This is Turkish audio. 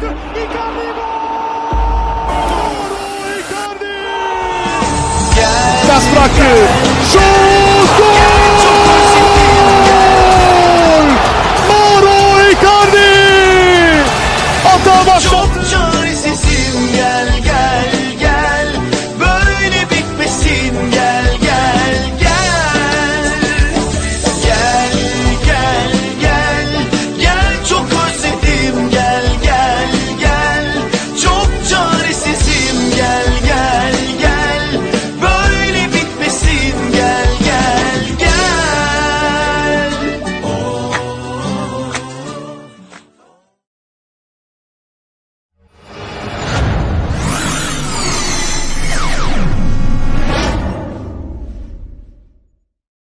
koştu. Icardi gol! Icardi! Pas bıraktı. Şut! Gol! Mauro Icardi! Atağa başladı. Çok çaresizim gel.